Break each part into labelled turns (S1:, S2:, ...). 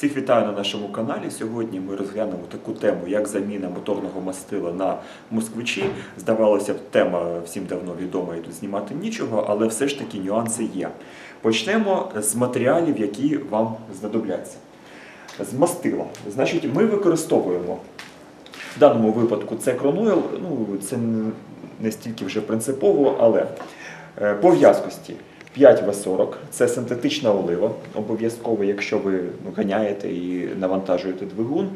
S1: Всіх вітаю на нашому каналі. Сьогодні ми розглянемо таку тему, як заміна моторного мастила на москвичі. Здавалося б, тема всім давно відома і тут знімати нічого, але все ж таки нюанси є. Почнемо з матеріалів, які вам знадобляться. З мастила. Значить, ми використовуємо в даному випадку це кронойл, ну це не стільки вже принципово, але е, по в'язкості 5В40 це синтетична олива. Обов'язково, якщо ви ну, ганяєте і навантажуєте двигун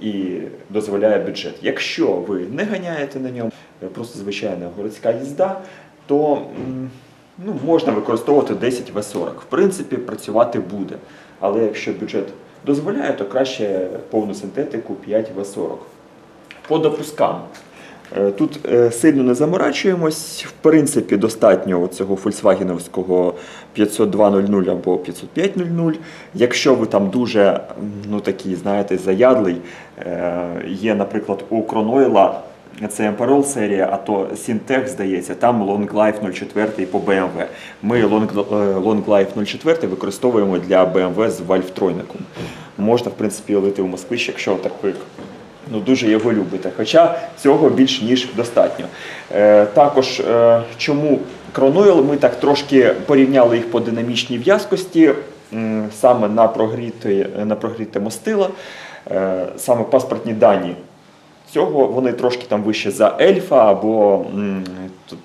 S1: і дозволяє бюджет. Якщо ви не ганяєте на ньому, е, просто звичайна городська їзда, то ну, можна використовувати 10В40. В принципі, працювати буде. Але якщо бюджет дозволяє, то краще повну синтетику 5В40. По допускам. Е, Тут е, сильно не заморачуємось. В принципі, достатньо цього фольксвагеновського 50200 або 50500. Якщо ви там дуже ну, такий, знаєте, заядлий, е, є, наприклад, у Кронойла це Emperor серія, а то Syntec, здається, там Long Life 04 по BMW. Ми Long, Long Life 04 використовуємо для BMW з Valve тройником. Можна, в принципі, лити в москвич, якщо так ну, дуже його любите. Хоча цього більш ніж достатньо. Е, також е, чому Кронойл ми так трошки порівняли їх по динамічній в'язкості, саме на прогріте, на прогріте мастило, е, саме паспортні дані. Цього вони трошки там вище за ельфа або м,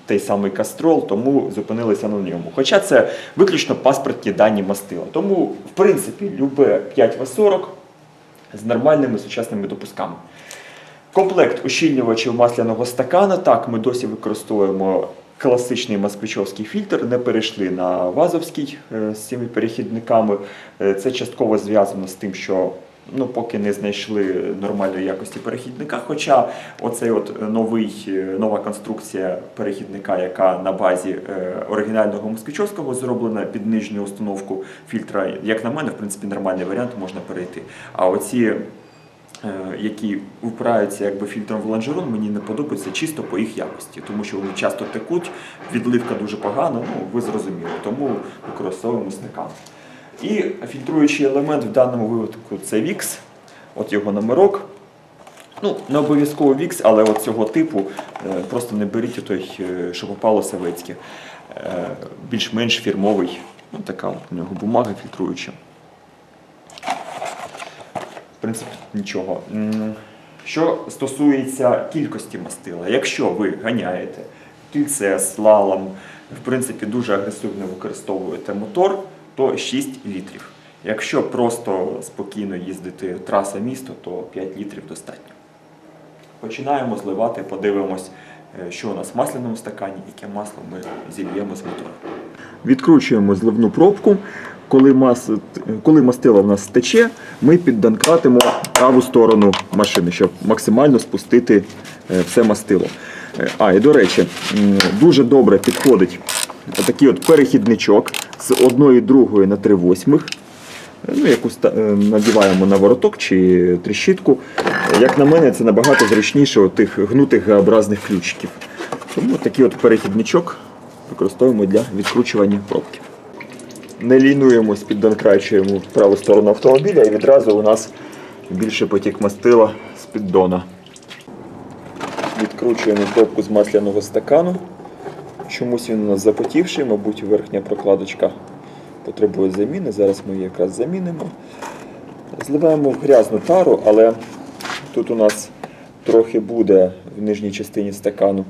S1: той самий кастрол, тому зупинилися на ньому. Хоча це виключно паспортні дані мастила. Тому, в принципі, любе 5В40 з нормальними сучасними допусками. Комплект ущільнювачів масляного стакана. Так, ми досі використовуємо класичний москвичовський фільтр, не перейшли на вазовський е, з цими перехідниками. Е, Це частково зв'язано з тим, що ну, поки не знайшли нормальної якості перехідника. Хоча оцей от новий, е, нова конструкція перехідника, яка на базі е, оригінального москвичовського зроблена під нижню установку фільтра, як на мене, в принципі, нормальний варіант можна перейти. А оці е, які впираються якби фільтром в лонжерон, мені не подобаються чисто по їх якості, тому що вони часто текуть, відливка дуже погана, ну ви зрозуміли, тому використовуємо стакан. І фільтруючий елемент в даному випадку це VIX, от його номерок. Ну, не обов'язково VIX, але от цього типу е, просто не беріть той, е, що попало советське. Е, Більш-менш фірмовий. Ну, така от у нього бумага фільтруюча. В принципі, нічого. Що стосується кількості мастила, якщо ви ганяєте кільце, слалом, в принципі, дуже агресивно використовуєте мотор, то 6 літрів. Якщо просто спокійно їздити траса місто, то 5 літрів достатньо. Починаємо зливати, подивимось, е, що у нас в масляному стакані, яке масло ми зільємо з мотора. Відкручуємо зливну пробку. Коли, мас... Коли мастило в нас тече, ми підданкратимо праву сторону машини, щоб максимально спустити е, все мастило. Е, А, і до речі, дуже добре підходить такий от перехідничок з одної другої на 3 восьмих. Ну, яку е, надіваємо на вороток чи тріщітку. Е, Як на мене, це набагато зручніше тих гнутих Г-образних ключиків. Тому такий от перехідничок використовуємо для відкручування пробки. Не лінуємось, піддонкрачуємо праву сторону автомобіля і відразу у нас більше потік мастила з піддона. Відкручуємо пробку з масляного стакану. Чомусь він у нас запотівший, мабуть, верхня прокладочка потребує заміни. Зараз ми її якраз замінимо. Зливаємо в грязну тару, але тут у нас трохи буде в нижній частині стакану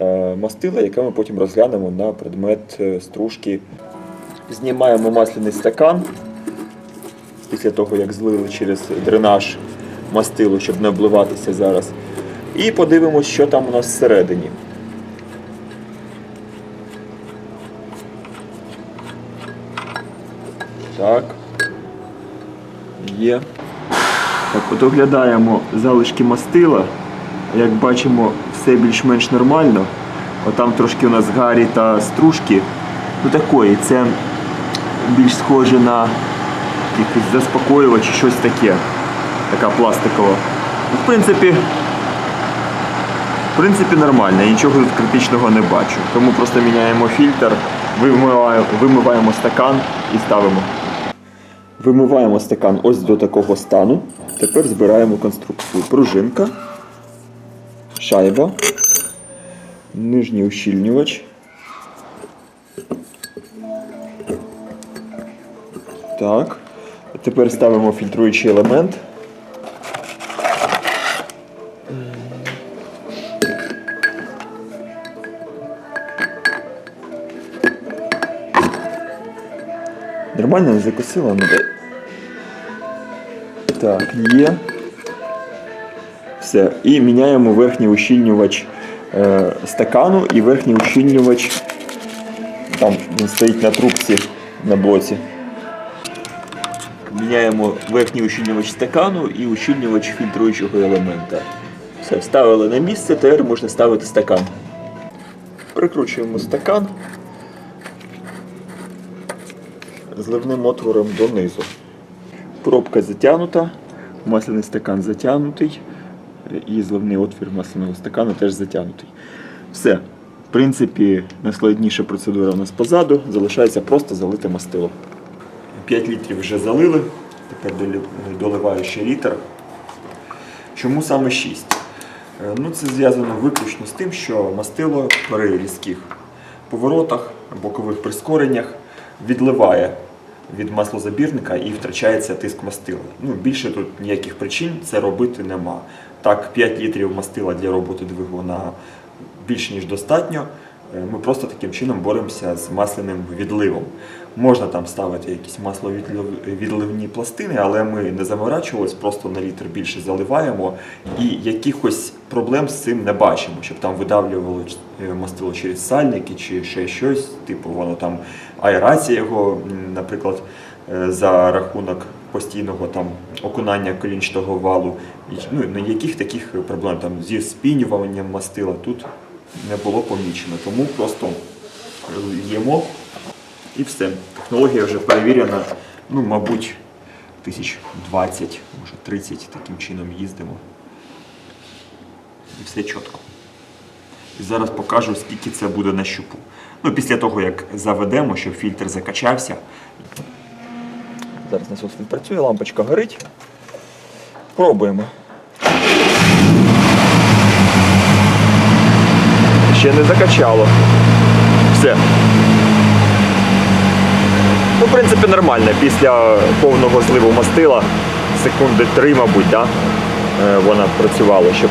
S1: е, мастила, яке ми потім розглянемо на предмет е, стружки. Знімаємо масляний стакан після того, як злили через дренаж мастилу, щоб не обливатися зараз. І подивимось, що там у нас всередині. Так. Є. Так, от оглядаємо залишки мастила. Як бачимо, все більш-менш нормально. Отам трошки у нас гарі та стружки. Ну такої, це більш схоже на якийсь заспокоювач чи щось таке. Така пластикова. Ну, в принципі, в принципі, нормально, я нічого тут критичного не бачу. Тому просто міняємо фільтр, вимиваємо, вимиваємо стакан і ставимо. Вимиваємо стакан ось до такого стану. Тепер збираємо конструкцію. Пружинка, шайба, нижній ущільнювач. Так. Тепер ставимо фільтруючий елемент. Нормально не закусила? Ну. Так, є. Все. І міняємо верхній ущільнювач е, стакану і верхній ущільнювач. Там він стоїть на трубці на блоці. Міняємо верхній ущільнювач стакану і ущільнювач фільтруючого елемента. Все, вставили на місце, тепер можна ставити стакан. Прикручуємо стакан зливним отвором донизу. Пробка затягнута, масляний стакан затягнутий, і зливний отвір масляного стакану теж затягнутий. Все. В принципі, найскладніша процедура у нас позаду. Залишається просто залити мастило. 5 літрів вже залили, тепер доливаю ще літр. Чому саме 6? Е, Ну, це зв'язано виключно з тим, що мастило при різких поворотах, бокових прискореннях відливає від маслозабірника і втрачається тиск мастила. Ну, більше тут ніяких причин це робити нема. Так, 5 літрів мастила для роботи двигуна більш ніж достатньо. Е, Ми просто таким чином боремося з масляним відливом. Можна там ставити якісь масловідливні пластини, але ми не заморачувались, просто на літр більше заливаємо і якихось проблем з цим не бачимо, щоб там видавлювало е, мастило через сальники чи ще щось, типу воно там аерація його, наприклад, е, за рахунок постійного там окунання колінчатого валу, ну, ніяких таких проблем там зі спінюванням мастила тут не було помічено. Тому просто їмо і все. Технологія вже перевірена, ну, мабуть, тисяч 20, може 30 таким чином їздимо. І все чітко. І зараз покажу, скільки це буде на щупу. Ну, після того, як заведемо, щоб фільтр закачався. Зараз насос не працює, лампочка горить. Пробуємо. Ще не закачало. Все. Ну, в принципі, нормально. Після повного зливу мастила, секунди три, мабуть, да? е, вона працювала, щоб.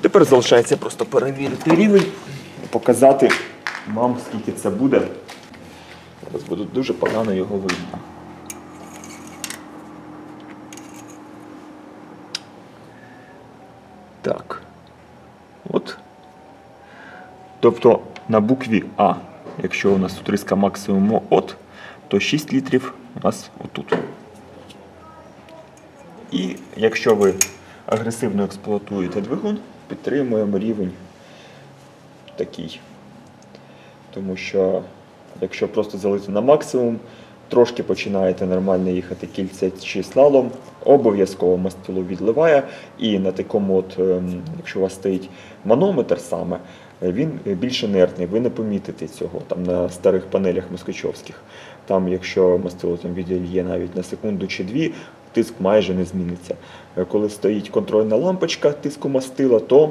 S1: Тепер залишається просто перевірити рівень показати вам, скільки це буде. Зараз буде дуже погано його видно. Так. От. Тобто на букві А, якщо у нас тут риска максимуму от, то 6 літрів у нас отут. І якщо ви агресивно експлуатуєте двигун, підтримуємо рівень такий. Тому що якщо просто залити на максимум, трошки починаєте нормально їхати кільце чи слалом, обов'язково мастило відливає. І на такому, от, ем, якщо у вас стоїть манометр саме, е, він більш інертний, ви не помітите цього там на старих панелях москвичовських. Там, якщо мастило там відільє навіть на секунду чи дві, тиск майже не зміниться. Е, Коли стоїть контрольна лампочка тиску мастила, то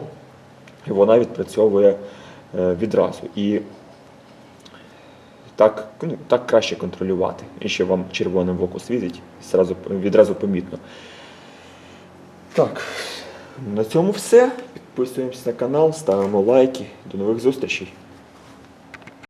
S1: вона відпрацьовує е, відразу. І так, ну, так краще контролювати. І ще вам червоним в око світить, сразу, відразу помітно. Так, на цьому все. Підписуємося на канал, ставимо лайки. До нових зустрічей.